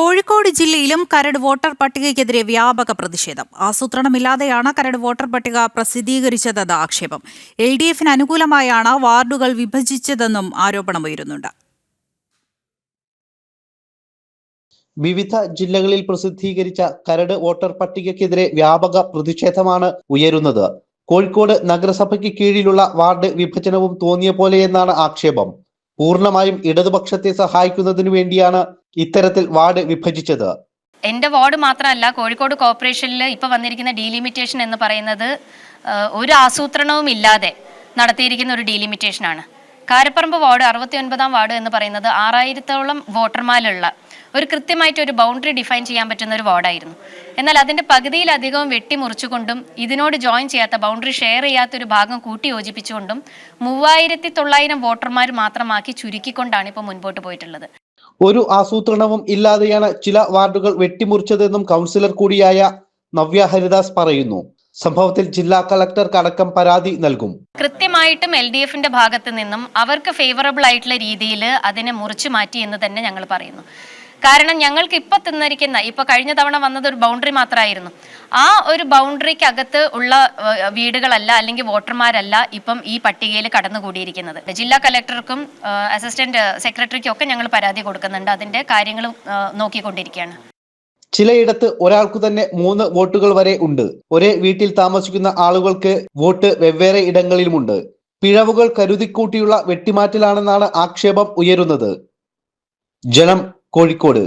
കോഴിക്കോട് ജില്ലയിലും കരട് വോട്ടർ പട്ടികയ്ക്കെതിരെ വ്യാപക പ്രതിഷേധം. ആസൂത്രണമില്ലാതെയാണ് കരട് വോട്ടർ പട്ടിക പ്രസിദ്ധീകരിച്ചതെന്ന ആക്ഷേപം. എൽ ഡി എഫിന് അനുകൂലമായാണ് വാർഡുകൾ വിഭജിച്ചതെന്നും ആരോപണമുയരുന്നുണ്ട്. വിവിധ ജില്ലകളിൽ പ്രസിദ്ധീകരിച്ച കരട് വോട്ടർ പട്ടികയ്ക്കെതിരെ വ്യാപക പ്രതിഷേധമാണ് ഉയരുന്നത്. കോഴിക്കോട് നഗരസഭയ്ക്ക് കീഴിലുള്ള വാർഡ് വിഭജനവും തോന്നിയ പോലെയെന്നാണ് ആക്ഷേപം. പൂർണമായും ഇടതുപക്ഷത്തെ സഹായിക്കുന്നതിനു വേണ്ടിയാണ് ഇത്തരത്തിൽ വാർഡ് വിഭജിച്ചത്. എന്റെ വാർഡ് മാത്രമല്ല കോഴിക്കോട് കോർപ്പറേഷനിൽ ഇപ്പോൾ വന്നിരിക്കുന്ന ഡീലിമിറ്റേഷൻ എന്ന് പറയുന്നത് ഒരു ആസൂത്രണവും ഇല്ലാതെ നടത്തിയിരിക്കുന്ന ഒരു ഡീലിമിറ്റേഷനാണ്. കാരപ്പറമ്പ് വാർഡ് അറുപത്തി ഒൻപതാം വാർഡ് എന്ന് പറയുന്നത് ആറായിരത്തോളം വോട്ടർമാരുള്ള ഒരു കൃത്യമായിട്ട് ഒരു ബൗണ്ടറി ഡിഫൈൻ ചെയ്യാൻ പറ്റുന്ന ഒരു വാർഡായിരുന്നു എന്നാൽ അതിന്റെ പകുതിയിലധികവും വെട്ടിമുറിച്ചുകൊണ്ടും ഇതിനോട് ജോയിൻ ചെയ്യാത്ത ബൗണ്ടറി ഷെയർ ചെയ്യാത്ത ഒരു ഭാഗം കൂട്ടി യോജിപ്പിച്ചുകൊണ്ടും മൂവായിരത്തി തൊള്ളായിരം വോട്ടർമാർ മാത്രമാക്കി ചുരുക്കിക്കൊണ്ടാണ് ഇപ്പോൾ മുൻപോട്ട് പോയിട്ടുള്ളത്. ഒരു ആസൂത്രണവും ഇല്ലാതെയാണ് ചില വാർഡുകൾ വെട്ടിമുറിച്ചതെന്നും കൗൺസിലർ കൂടിയായ നവ്യ ഹരിദാസ് പറയുന്നു. സംഭവത്തിൽ ജില്ലാ കളക്ടർക്ക് അടക്കം പരാതി നൽകും. കൃത്യമായിട്ടും എൽ ഡി എഫിന്റെ ഭാഗത്ത് നിന്നും അവർക്ക് ഫേവറബിൾ ആയിട്ടുള്ള രീതിയിൽ അതിനെ മുറിച്ചു മാറ്റി എന്ന് തന്നെ ഞങ്ങൾ പറയുന്നു. കാരണം ഞങ്ങൾക്ക് ഇപ്പൊ തിന്നിരിക്കുന്ന ഇപ്പൊ കഴിഞ്ഞ തവണ വന്നത് ഒരു ബൗണ്ടറി മാത്രമായിരുന്നു ആ ഒരു ബൗണ്ടറിക്ക് അകത്ത് ഉള്ള വീടുകളല്ല അല്ലെങ്കിൽ വോട്ടർമാരല്ല ഇപ്പം ഈ പട്ടികയിൽ കടന്നുകൂടിയിരിക്കുന്നത്. ജില്ലാ കലക്ടർക്കും അസിസ്റ്റന്റ് സെക്രട്ടറിക്കും ഒക്കെ ഞങ്ങൾ പരാതി കൊടുക്കുന്നുണ്ട്. അതിന്റെ കാര്യങ്ങൾ നോക്കിക്കൊണ്ടിരിക്കുകയാണ്. ചിലയിടത്ത് ഒരാൾക്ക് തന്നെ മൂന്ന് വോട്ടുകൾ വരെ ഉണ്ട്. ഒരേ വീട്ടിൽ താമസിക്കുന്ന ആളുകൾക്ക് വോട്ട് വെവ്വേറെ ഇടങ്ങളിലുമുണ്ട്. പിഴവുകൾ കരുതിക്കൂട്ടിയുള്ള വെട്ടിമാറ്റലാണെന്നാണ് ആക്ഷേപം ഉയരുന്നത്. ജനം കോഴിക്കോട്